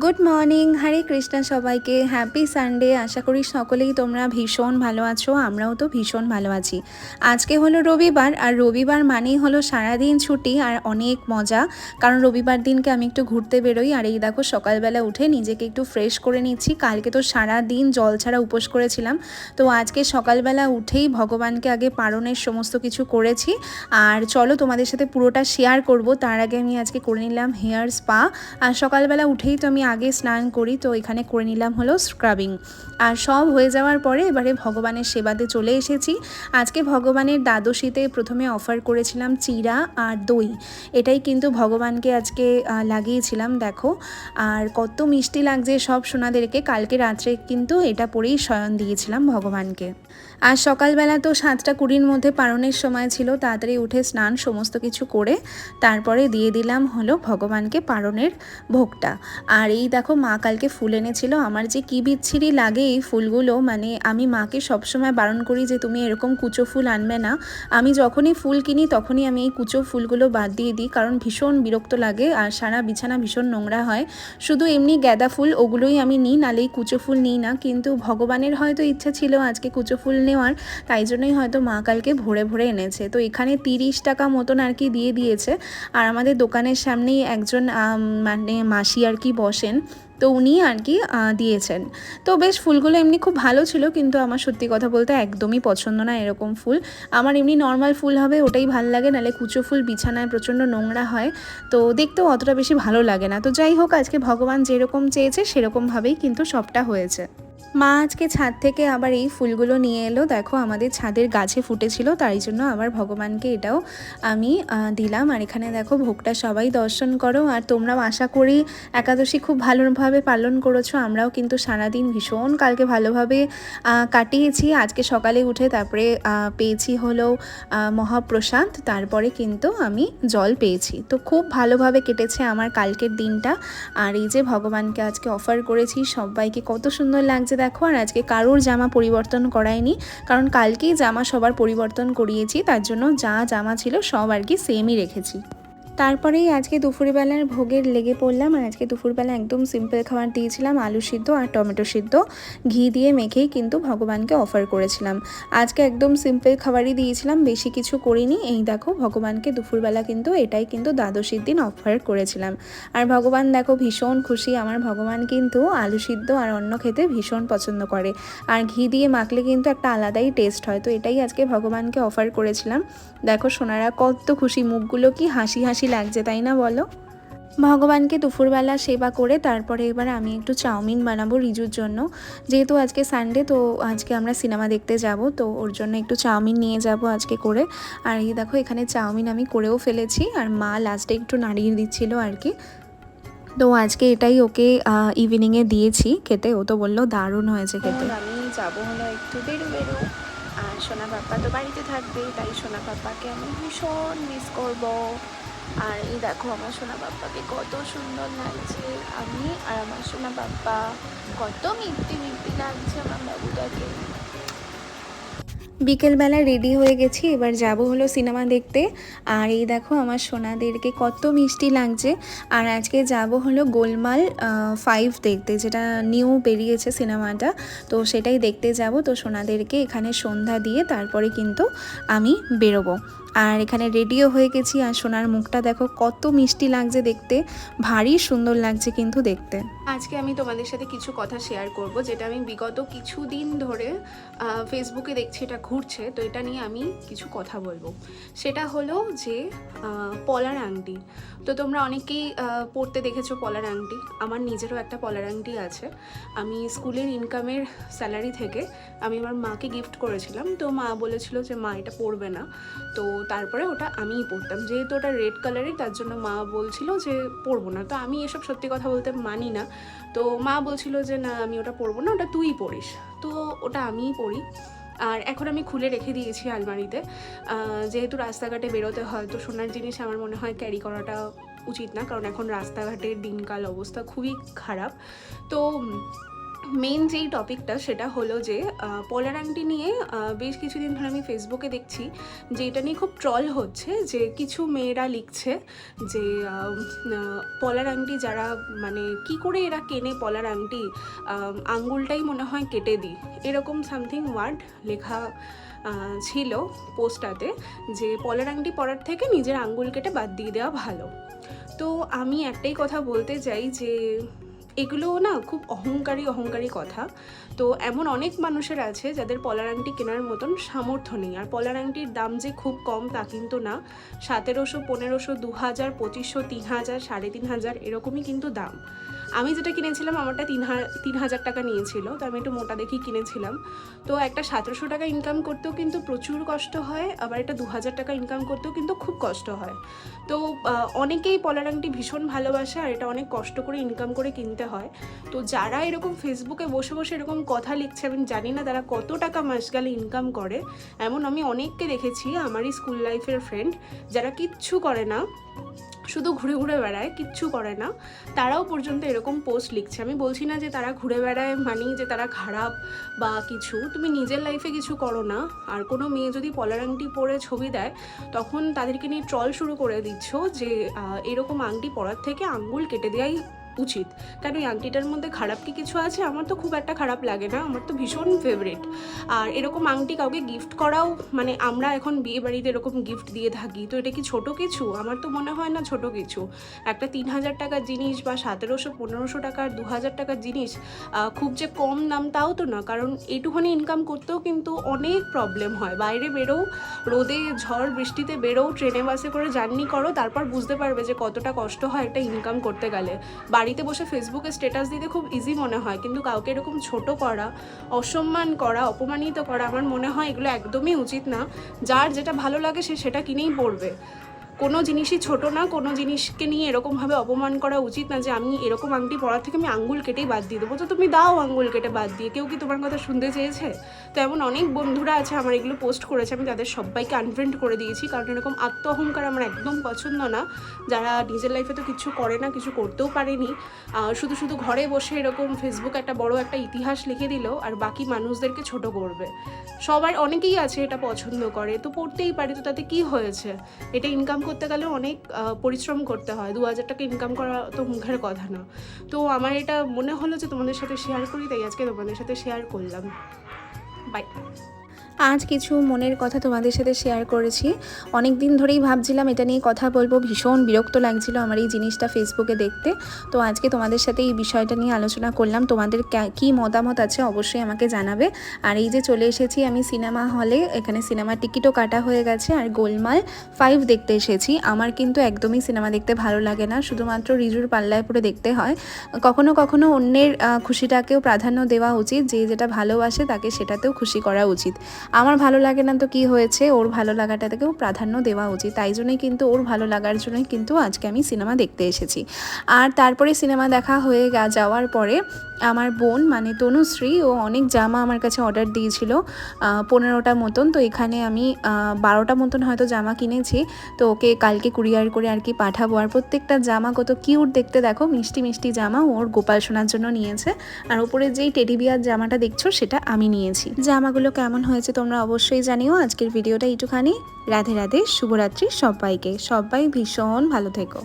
Good morning হরে কৃষ্ণা সবাইকে। Happy Sunday আশা করি সকলেই তোমরা ভীষণ ভালো আছো। আমরাও তো ভীষণ ভালো আছি। আজকে হলো রবিবার, আর রবিবার মানেই হলো সারাদিন ছুটি আর অনেক মজা। কারণ রবিবার দিনকে আমি একটু ঘুরতে বেরোই। আর এই দেখো, সকালবেলা উঠে নিজেকে একটু ফ্রেশ করে নিচ্ছি। কালকে তো সারা দিন জল ছাড়া উপোস করেছিলাম। তো আজকে সকালবেলা উঠেই ভগবানকে আগে পারণের সমস্ত কিছু করেছি। আর চলো তোমাদের সাথে পুরোটা শেয়ার করব। তার আগে আমি আজকে করে নিলাম হেয়ার স্পা আর সকালবেলা উঠেই তো আমি আগে স্নান করি, তো এখানে করে নিলাম হলো স্ক্রাবিং আর সব হয়ে যাওয়ার পরে এবারে ভগবানের সেবাতে চলে এসেছি। আজকে ভগবানের দ্বাদশীতে প্রথমে অফার করেছিলাম চিরা আর দই। এটাই কিন্তু ভগবানকে আজকে লাগিয়েছিলাম, দেখো। আর কত মিষ্টি লাগছে সব সোনাদেরকে। কালকে রাত্রে কিন্তু এটা পরেই শয়ন দিয়েছিলাম ভগবানকে। আর সকালবেলা তো সাতটা কুড়ির মধ্যে পারণের সময় ছিল, তাড়াতাড়ি উঠে স্নান সমস্ত কিছু করে তারপরে দিয়ে দিলাম হলো ভগবানকে পারণের ভোগটা। আর এই দেখো মা কালকে ফুল এনেছিল, আমার যে কী বিচ্ছিরি লাগে এই ফুলগুলো। মানে আমি মাকে সবসময় বারণ করি যে, তুমি এরকম কুচো ফুল আনবে না। আমি যখনই ফুল কিনি, তখনই আমি এই কুচো ফুলগুলো বাদ দিয়ে দিই, কারণ ভীষণ বিরক্ত লাগে আর সারা বিছানা ভীষণ নোংরা হয়। শুধু এমনি গ্যাদা ফুল, ওগুলোই আমি নিই নালে এই কুচো ফুল নিই না। কিন্তু ভগবানের হয়তো ইচ্ছা ছিল আজকে কুচো ফুল নেওয়ার, তাই জন্যই হয়তো মা কালকে ভরে ভরে এনেছে। তো এখানে তিরিশ টাকা মতন আর কি দিয়ে দিয়েছে। আর আমাদের দোকানের সামনেই একজন মানে মাসি আর কি বসেন তো উনি আর কি দিয়েছেন। তো বেশ ফুলগুলো এমনি খুব ভালো ছিল, কিন্তু আমার সত্যি কথা বলতে একদমই পছন্দ না এরকম ফুল। আমার এমনি নর্মাল ফুল হবে, ওটাই ভালো লাগে নাহলে কুচো ফুল বিছানায় প্রচণ্ড নোংরা হয়, তো দেখতেও অতটা বেশি ভালো লাগে না। তো যাই হোক, আজকে ভগবান যেরকম চেয়েছে, সেরকমভাবেই কিন্তু সবটা হয়েছে। মা আজকে ছাদ থেকে আবার এই ফুলগুলো নিয়ে এলো। দেখো আমাদের ছাদের গাছে ফুটেছিল, তাই জন্য আবার ভগবানকে এটাও আমি দিলাম। আর এখানে দেখো ভোগটা সবাই দর্শন করো। আর তোমরাও আশা করি একাদশী খুব ভালোভাবে পালন করেছ। আমরাও কিন্তু সারাদিন ভীষণ কালকে ভালোভাবে কাটিয়েছি। আজকে সকালে উঠে তারপরে পেয়েছি হলো মহাপ্রসাদ। তারপরে কিন্তু আমি জল পেয়েছি। তো খুব ভালোভাবে কেটেছে আমার কালকের দিনটা। আর এই যে ভগবানকে আজকে অফার করেছি, সবাইকে কত সুন্দর লাগছে দেখো, আর আজকে কারোর জামা পরিবর্তন করায়নি কারণ কালকেই জামা সবার পরিবর্তন করিয়েছি, তার জন্য যা জামা ছিল সব আর কি সেমই রেখেছি। তারপরেই আজকে দুপুরবেলার ভোগের লেগে পড়লাম আর আজকে দুপুরবেলা একদম সিম্পল খাবার দিয়েছিলাম, আলু সিদ্ধ আর টমেটো সিদ্ধ। ঘি দিয়ে মেখেই কিন্তু ভগবানকে অফার করেছিলাম। আজকে একদম সিম্পল খাবারই দিয়েছিলাম, বেশি কিছু করিনি। এই দেখো, ভগবানকে দুপুরবেলা কিন্তু এটাই কিন্তু দ্বাদশীর দিন অফার করেছিলাম। আর ভগবান দেখো ভীষণ খুশি, আমার ভগবান কিন্তু আলু সিদ্ধ আর অন্য খেতে ভীষণ পছন্দ করে। আর ঘি দিয়ে মাখলে কিন্তু একটা আলাদাই টেস্ট হয়, তো এটাই আজকে ভগবানকে অফার করেছিলাম। দেখো সোনারা কত খুশি, মুখগুলো কি হাসি হাসি লাগছে, তাই না বলো? ভগবানকে দুপুরবেলা সেবা করে তারপরে এবার আমি একটু চাউমিন বানাবো রিজুর জন্য। যেহেতু আজকে সানডে তো আজকে আমরা সিনেমা দেখতে যাব, তো ওর জন্য একটু চাউমিন নিয়ে যাব আজকে করে। আর এই দেখো, এখানে চাউমিন আমি করেও ফেলেছি, আর মা লাস্টে একটু নাড়িয়ে দিচ্ছিল আর কি। তো আজকে এটাই ওকে ইভিনিংয়ে দিয়েছি খেতে, ও তো বলল দারুণ হয়েছে খেতে। আমি যাব হলো একটু বেরো বেরো। আর সোনা পাপ্পা তো বাড়িতে থাকবে, তাই সোনা পাপ্পাকে আমি ভীষণ মিস করব। আর এই দেখো, আমার সোনা পাপ্পাকে কত সুন্দর লাগছে। আমি আর আমার সোনা পাপ্পা কত মিষ্টি মিষ্টি লাগছে আমার বাবুটাকে। বিকেলবেলা রেডি হয়ে গেছি, এবার যাব হলো সিনেমা দেখতে। আর এই দেখো, আমার সোনাদেরকে কত মিষ্টি লাগছে। আর আজকে যাব হলো গোলমাল ফাইভ দেখতে, যেটা নিউ বেরিয়েছে সিনেমাটা। তো সেটাই দেখতে যাব। তো সোনাদেরকে এখানে সন্ধ্যা দিয়ে তারপরে কিন্তু আমি বেরোবো। আর এখানে রেডিও হয়ে গেছি আর সোনার মুখটা দেখো কত মিষ্টি লাগছে দেখতে, ভারী সুন্দর লাগছে কিন্তু দেখতে। আজকে আমি তোমাদের সাথে কিছু কথা শেয়ার করব, যেটা আমি বিগত কিছু দিন ধরে ফেসবুকে দেখছি এটা ঘুরছে, তো এটা নিয়ে আমি কিছু কথা বলব। সেটা হলো যে পলার আংটি। তো তোমরা অনেকেই পড়তে দেখেছ পলার আংটি। আমার নিজেরও একটা পলার আংটি আছে। আমি স্কুলের ইনকামের স্যালারি থেকে আমি আমার মাকে গিফট করেছিলাম, তো মা বলেছিল যে, মা, এটা পরবে না। তো তারপরে ওটা আমিই পরতাম যেহেতু ওটা রেড কালারের তার জন্য মা বলছিল যে পরবো না। তো আমি এসব সত্যি কথা বলতে মানি না। তো মা বলছিল যে, না, আমি ওটা পরবো না, ওটা তুই পরিস তো ওটা আমিই পরি আর এখন আমি খুলে রেখে দিয়েছি আলমারিতে। যেহেতু রাস্তাঘাটে বেরোতে হয়, তো সোনার জিনিস আমার মনে হয় ক্যারি করাটা উচিত না। কারণ এখন রাস্তাঘাটের দিনকাল অবস্থা খুবই খারাপ। তো মেন যেই টপিকটা সেটা হলো যে পোলার আংটি নিয়ে বেশ কিছুদিন ধরে আমি ফেসবুকে দেখছি যে এটা নিয়ে খুব ট্রল হচ্ছে, যে কিছু মেয়েরা লিখছে যে পলার আংটি যারা মানে কি করে এরা কেনে পলার আংটি আঙ্গুলটাই মনে হয় কেটে দিই। এরকম সামথিং ওয়ার্ড লেখা ছিল পোস্টটাতে যে পলার আংটি পরার থেকে নিজের আঙ্গুল কেটে বাদ দিয়ে দেওয়া ভালো। তো আমি একটাই কথা বলতে চাই যে এগুলো না খুব অহংকারী অহংকারী কথা। তো এমন অনেক মানুষের আছে যাদের পলার আংটি কেনার মতন সামর্থ্য নেই। আর পলার আংটির দাম যে খুব কম তা কিন্তু না। সতেরোশো, পনেরোশো দু হাজার পঁচিশশো তিন হাজার সাড়ে তিন হাজার এরকমই কিন্তু দাম। আমি যেটা কিনেছিলাম, আমারটা তিন তিন হাজার টাকা নিয়েছিল, তো আমি একটু মোটা দেখেই কিনেছিলাম। তো একটা সতেরোশো টাকা ইনকাম করতেও কিন্তু প্রচুর কষ্ট হয়, আবার একটা দু হাজার টাকা ইনকাম করতেও কিন্তু খুব কষ্ট হয়। তো অনেকেই পলার আংটি ভীষণ ভালোবাসে, আর এটা অনেক কষ্ট করে ইনকাম করে কিনতে হয়। তো যারা এরকম ফেসবুকে বসে বসে এরকম কথা লিখছে, আমি জানি না তারা কত টাকা মাস গেলে ইনকাম করে। এমন আমি অনেককে দেখেছি, আমারই স্কুল লাইফের ফ্রেন্ড যারা কিচ্ছু করে না। শুধু ঘুরে ঘুরে বেড়ায়, কিচ্ছু করে না। তারাও পর্যন্ত এরকম পোস্ট লিখছে। আমি বলছি না যে তারা ঘুরে বেড়ায় মানি যে তারা খারাপ বা কিছু। তুমি নিজের লাইফে কিছু করো না। আর কোনো মেয়ে যদি পলার আংটি পরে ছবি দেয়, তখন তাদেরকে নিয়ে ট্রল শুরু করে দিচ্ছ যে এরকম আংটি পরার থেকে আঙ্গুল কেটে দেওয়াই উচিত। কেন, এই আংটিটার মধ্যে খারাপ কি কিছু আছে? আমার তো খুব একটা খারাপ লাগে না, আমার তো ভীষণ ফেভারিট আর এরকম আংটি কাউকে গিফট করাও মানে আমরা এখন বিয়ে বাড়িতে এরকম গিফট দিয়ে থাকি, তো এটা কি ছোট কিছু? আমার তো মনে হয় না ছোট কিছু। একটা তিন হাজার টাকার জিনিস বা সতেরোশো, পনেরোশো টাকার, দু হাজার টাকার জিনিস খুব যে কম দাম তাও তো না, কারণ এইটুখানি ইনকাম করতেও কিন্তু অনেক প্রবলেম হয়। বাইরে বেরো রোদে ঝড় বৃষ্টিতে বেরো ট্রেনে বাসে করে জার্নি করো, তারপর বুঝতে পারবে যে কতটা কষ্ট হয় একটা ইনকাম করতে গেলে। বাড়িতে বসে ফেসবুকে স্ট্যাটাস দিতে খুব ইজি মনে হয়। কিন্তু কাউকে এরকম ছোট করা, অসম্মান করা, অপমানিত করা আমার মনে হয় এগুলো একদমই উচিত না। যার যেটা ভালো লাগে সে সেটা কিনেই পড়বে। কোনো জিনিসই ছোট না, কোনো জিনিসকে নিয়ে এরকমভাবে অপমান করা উচিত না যে আমি এরকম আংটি পড়ার থেকে আমি আঙ্গুল কেটেই বাদ দিয়ে দেবো। তো তুমি দাও আঙ্গুল কেটে বাদ দিয়ে। কেউ কি তোমার কথা শুনতে চেয়েছে? তো এমন অনেক বন্ধুরা আছে আমার, এগুলো পোস্ট করেছে, আমি তাদের সবাইকে আনফ্রেন্ড করে দিয়েছি। কারণ এরকম আত্ম অহংকার আমার একদম পছন্দ না। যারা নিজের লাইফে তো কিছু করে না, কিছু করতেও পারেনি। শুধু শুধু ঘরে বসে এরকম ফেসবুক একটা বড় একটা ইতিহাস লিখে দিল, আর বাকি মানুষদেরকে ছোট করবে। সবার অনেকেই আছে এটা পছন্দ করে, তো পড়তেই পারে, তো তাতে কি হয়েছে? এটা ইনকাম করতে গেলে অনেক পরিশ্রম করতে হয়। দু হাজার টাকা ইনকাম করা তো মুখের কথা না। তো আমার এটা মনে হলো যে তোমাদের সাথে শেয়ার করি, তাই আজকে তোমাদের সাথে শেয়ার করলাম। Bye. আজ কিছু মনের কথা তোমাদের সাথে শেয়ার করেছি। অনেক দিন ধরেই ভাবছিলাম এটা নিয়ে কথা বলব। ভীষণ বিরক্ত লাগছিল আমার এই জিনিসটা ফেসবুকে দেখতে। তো আজকে তোমাদের সাথে এই বিষয়টা নিয়ে আলোচনা করলাম। তোমাদের কে- মতামত আছে অবশ্যই আমাকে জানাবে। আর এই যে চলে এসেছি আমি সিনেমা হলে এখানে সিনেমার টিকিটও কাটা হয়ে গেছে। আর গোলমাল ফাইভ দেখতে এসেছি। আমার কিন্তু একদমই সিনেমা দেখতে ভালো লাগে না। শুধুমাত্র রিজুর পাল্লায় পড়ে দেখতে হয়। কখনো কখনো অন্যের খুশিটাকেও প্রাধান্য দেওয়া উচিত। যে যেটা ভালোবাসে তাকে সেটাতেও খুশি করা উচিত। আমার ভালো লাগে না তো কি হয়েছে? ওর ভালো লাগাটাকেও প্রাধান্য দেওয়া উচিত। তাই জন্যই কিন্তু ওর ভালো লাগার জন্যই কিন্তু আজকে আমি সিনেমা দেখতে এসেছি। আর তারপরে সিনেমা দেখা হয়ে যাওয়ার পরে আমার বোন মানে তনুশ্রী, ও অনেক জামা আমার কাছে অর্ডার দিয়েছিল পনেরোটা মতন। তো এখানে আমি বারোটা মতন হয়তো জামা কিনেছি। তো ওকে কালকে কুরিয়ার করে আর কি পাঠাবো। আর প্রত্যেকটা জামা কত কিউট দেখতে দেখো, মিষ্টি মিষ্টি জামা ওর গোপাল সোনার জন্য নিয়েছে। আর ওপরে যেই টেডি বিয়ার জামাটা দেখছ, সেটা আমি নিয়েছি। জামাগুলো কেমন হয়েছে তোমরা অবশ্যই জানিও আজকের ভিডিওটা একটুখানি রাধে রাধে শুভরাত্রি সবাইকে। সবাই ভীষণ ভালো থেকো।